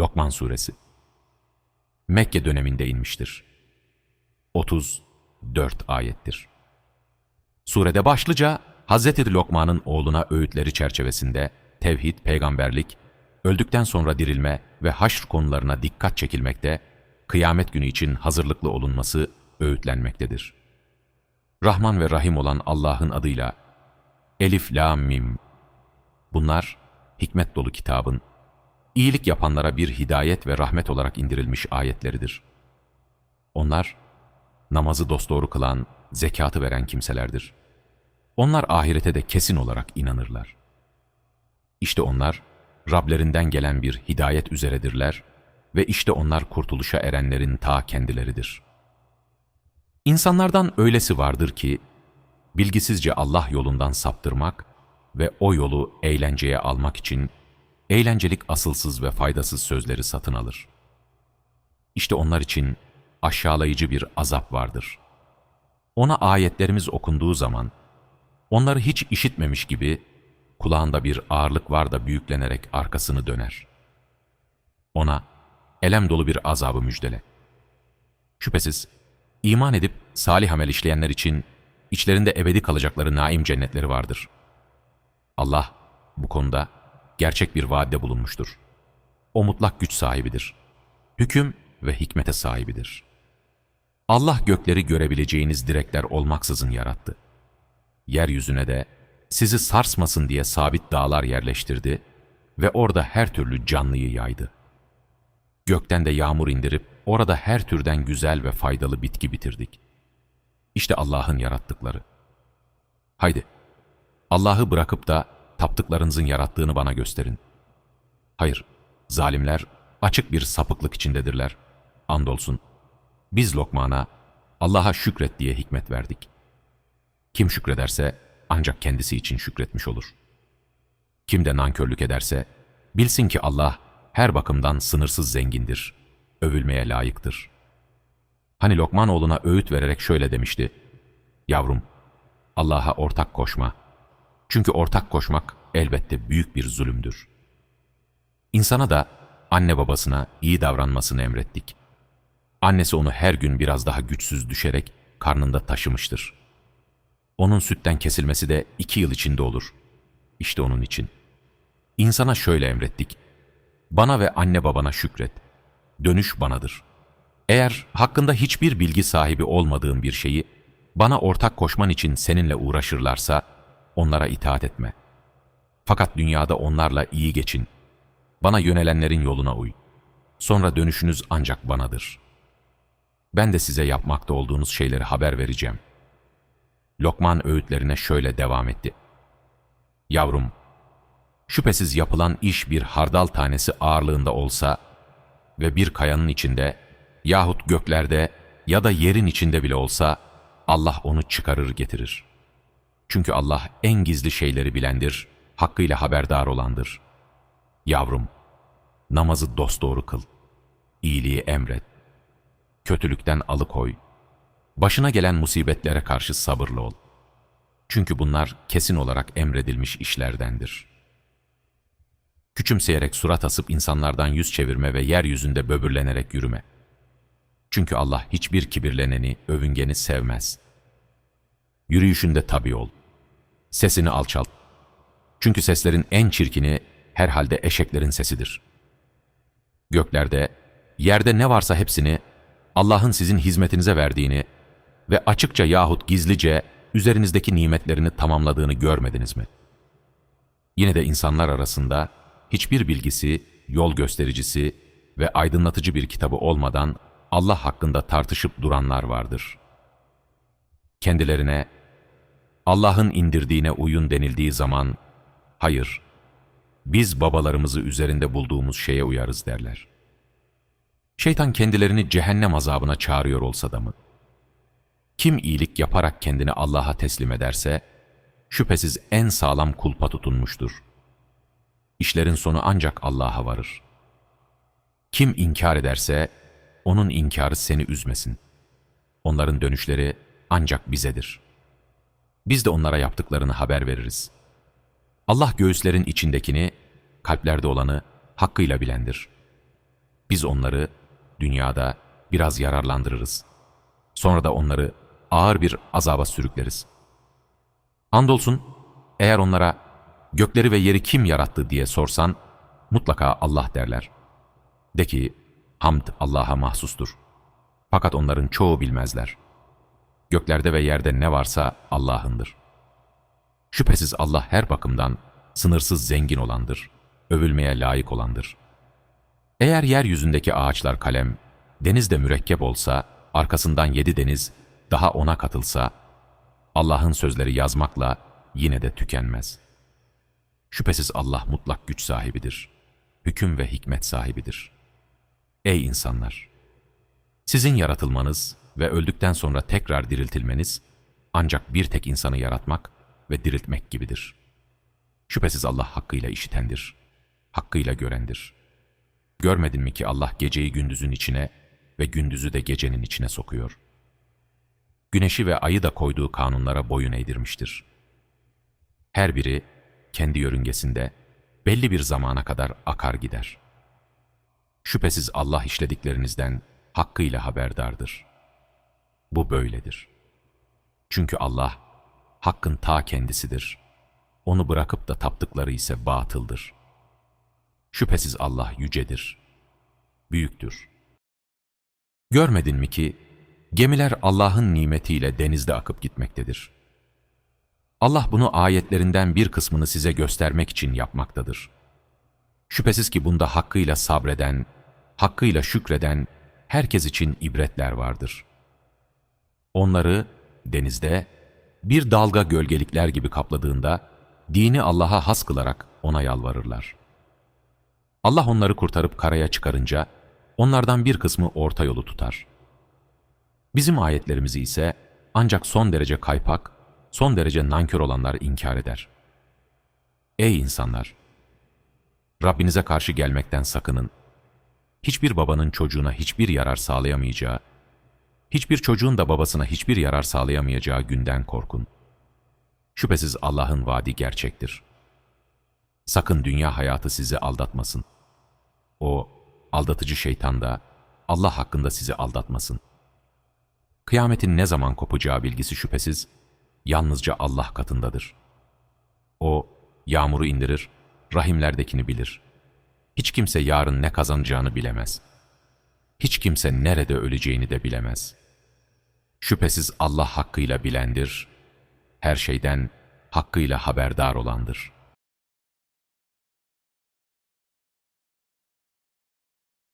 Lokman Suresi Mekke döneminde inmiştir. 34 ayettir. Surede başlıca Hz. Lokman'ın oğluna öğütleri çerçevesinde tevhid, peygamberlik, öldükten sonra dirilme ve haşr konularına dikkat çekilmekte, kıyamet günü için hazırlıklı olunması öğütlenmektedir. Rahman ve Rahim olan Allah'ın adıyla Elif, La, Mim. Bunlar hikmet dolu kitabın, iyilik yapanlara bir hidayet ve rahmet olarak indirilmiş ayetleridir. Onlar, namazı dosdoğru kılan, zekatı veren kimselerdir. Onlar ahirete de kesin olarak inanırlar. İşte onlar, Rablerinden gelen bir hidayet üzeredirler ve işte onlar kurtuluşa erenlerin ta kendileridir. İnsanlardan öylesi vardır ki, bilgisizce Allah yolundan saptırmak ve o yolu eğlenceye almak için eğlencelik asılsız ve faydasız sözleri satın alır. İşte onlar için aşağılayıcı bir azap vardır. Ona ayetlerimiz okunduğu zaman, onları hiç işitmemiş gibi kulağında bir ağırlık var da büyüklenerek arkasını döner. Ona elem dolu bir azabı müjdele. Şüphesiz iman edip salih amel işleyenler için içlerinde ebedi kalacakları naim cennetleri vardır. Allah bu konuda gerçek bir vaadde bulunmuştur. O mutlak güç sahibidir. Hüküm ve hikmete sahibidir. Allah gökleri görebileceğiniz direkler olmaksızın yarattı. Yeryüzüne de sizi sarsmasın diye sabit dağlar yerleştirdi ve orada her türlü canlıyı yaydı. Gökten de yağmur indirip orada her türden güzel ve faydalı bitki bitirdik. İşte Allah'ın yarattıkları. Haydi, Allah'ı bırakıp da taptıklarınızın yarattığını bana gösterin. Hayır, zalimler açık bir sapıklık içindedirler. Andolsun, biz Lokman'a Allah'a şükret diye hikmet verdik. Kim şükrederse ancak kendisi için şükretmiş olur. Kim de nankörlük ederse, bilsin ki Allah her bakımdan sınırsız zengindir, övülmeye layıktır. Hani Lokman oğluna öğüt vererek şöyle demişti, Yavrum, Allah'a ortak koşma. Çünkü ortak koşmak elbette büyük bir zulümdür. İnsana da anne babasına iyi davranmasını emrettik. Annesi onu her gün biraz daha güçsüz düşerek karnında taşımıştır. Onun sütten kesilmesi de iki yıl içinde olur. İşte onun için. İnsana şöyle emrettik. Bana ve anne babana şükret. Dönüş banadır. Eğer hakkında hiçbir bilgi sahibi olmadığın bir şeyi bana ortak koşman için seninle uğraşırlarsa onlara itaat etme. Fakat dünyada onlarla iyi geçin. Bana yönelenlerin yoluna uy. Sonra dönüşünüz ancak banadır. Ben de size yapmakta olduğunuz şeyleri haber vereceğim. Lokman öğütlerine şöyle devam etti. Yavrum, şüphesiz yapılan iş bir hardal tanesi ağırlığında olsa ve bir kayanın içinde yahut göklerde ya da yerin içinde bile olsa Allah onu çıkarır getirir. Çünkü Allah en gizli şeyleri bilendir, hakkıyla haberdar olandır. Yavrum, namazı dosdoğru kıl, iyiliği emret, kötülükten alıkoy, başına gelen musibetlere karşı sabırlı ol. Çünkü bunlar kesin olarak emredilmiş işlerdendir. Küçümseyerek surat asıp insanlardan yüz çevirme ve yeryüzünde böbürlenerek yürüme. Çünkü Allah hiçbir kibirleneni, övüngeni sevmez. Yürüyüşünde tabi ol. Sesini alçalt. Çünkü seslerin en çirkini herhalde eşeklerin sesidir. Göklerde, yerde ne varsa hepsini Allah'ın sizin hizmetinize verdiğini ve açıkça yahut gizlice üzerinizdeki nimetlerini tamamladığını görmediniz mi? Yine de insanlar arasında hiçbir bilgisi, yol göstericisi ve aydınlatıcı bir kitabı olmadan Allah hakkında tartışıp duranlar vardır. Kendilerine Allah'ın indirdiğine uyun denildiği zaman, hayır, biz babalarımızı üzerinde bulduğumuz şeye uyarız derler. Şeytan kendilerini cehennem azabına çağırıyor olsa da mı? Kim iyilik yaparak kendini Allah'a teslim ederse, şüphesiz en sağlam kulpa tutunmuştur. İşlerin sonu ancak Allah'a varır. Kim inkar ederse, onun inkarı seni üzmesin. Onların dönüşleri ancak bizedir. Biz de onlara yaptıklarını haber veririz. Allah göğüslerin içindekini, kalplerde olanı hakkıyla bilendir. Biz onları dünyada biraz yararlandırırız. Sonra da onları ağır bir azaba sürükleriz. Andolsun eğer onlara gökleri ve yeri kim yarattı diye sorsan mutlaka Allah derler. De ki hamd Allah'a mahsustur. Fakat onların çoğu bilmezler. Göklerde ve yerde ne varsa Allah'ındır. Şüphesiz Allah her bakımdan sınırsız zengin olandır, övülmeye layık olandır. Eğer yeryüzündeki ağaçlar kalem, denizde mürekkep olsa, arkasından yedi deniz daha ona katılsa, Allah'ın sözleri yazmakla yine de tükenmez. Şüphesiz Allah mutlak güç sahibidir, hüküm ve hikmet sahibidir. Ey insanlar! Sizin yaratılmanız ve öldükten sonra tekrar diriltilmeniz, ancak bir tek insanı yaratmak ve diriltmek gibidir. Şüphesiz Allah hakkıyla işitendir, hakkıyla görendir. Görmedin mi ki Allah geceyi gündüzün içine ve gündüzü de gecenin içine sokuyor. Güneşi ve ayı da koyduğu kanunlara boyun eğdirmiştir. Her biri kendi yörüngesinde belli bir zamana kadar akar gider. Şüphesiz Allah işlediklerinizden hakkıyla haberdardır. Bu böyledir. Çünkü Allah hakkın ta kendisidir. Onu bırakıp da taptıkları ise batıldır. Şüphesiz Allah yücedir, büyüktür. Görmedin mi ki gemiler Allah'ın nimetiyle denizde akıp gitmektedir. Allah bunu ayetlerinden bir kısmını size göstermek için yapmaktadır. Şüphesiz ki bunda hakkıyla sabreden, hakkıyla şükreden herkes için ibretler vardır. Onları denizde bir dalga gölgelikler gibi kapladığında dini Allah'a has kılarak ona yalvarırlar. Allah onları kurtarıp karaya çıkarınca onlardan bir kısmı orta yolu tutar. Bizim ayetlerimizi ise ancak son derece kaypak, son derece nankör olanlar inkar eder. Ey insanlar! Rabbinize karşı gelmekten sakının. Hiçbir babanın çocuğuna hiçbir yarar sağlayamayacağı, hiçbir çocuğun da babasına hiçbir yarar sağlayamayacağı günden korkun. Şüphesiz Allah'ın vaadi gerçektir. Sakın dünya hayatı sizi aldatmasın. O, aldatıcı şeytan da Allah hakkında sizi aldatmasın. Kıyametin ne zaman kopacağı bilgisi şüphesiz yalnızca Allah katındadır. O, yağmuru indirir, rahimlerdekini bilir. Hiç kimse yarın ne kazanacağını bilemez. Hiç kimse nerede öleceğini de bilemez. Şüphesiz Allah hakkıyla bilendir, her şeyden hakkıyla haberdar olandır.''